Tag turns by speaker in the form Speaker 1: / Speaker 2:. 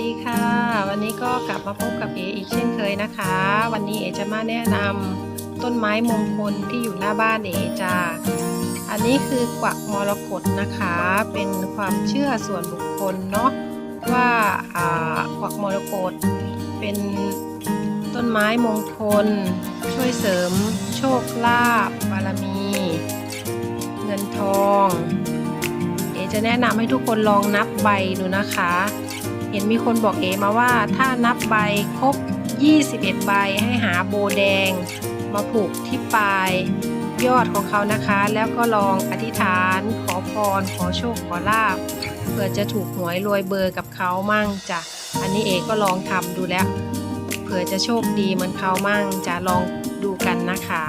Speaker 1: ดีค่ะ วันนี้ก็กลับมาพบกับเออีกเช่นเคยนะคะ วันนี้เอจะมาแนะนำต้นไม้มงคลที่อยู่หน้าบ้านเอจ้าอันนี้คือกวักมรกตนะคะ เป็นความเชื่อส่วนบุคคลเนาะว่าอ่ากวักมรกตเป็นต้นไม้มงคล ช่วยเสริม โชคลาภบารมี เงินทอง เอจะแนะนำให้ทุกคนลองนับใบดูนะคะ เห็นมีคนบอกเอมาว่าถ้านับใบครบ 21 ใบให้หาโบแดง มาผูกที่ปลายยอดของเขานะคะ แล้วก็ลองอธิษฐานขอพร ขอโชคขอลาบเพื่อจะถูกหวยรวยเบอร์กับเขามั่งจ้ะอันนี้เอก็ลองทำดูแล้ว เผื่อจะโชคดีเหมือนเขามั่งจะลองดูกันนะคะ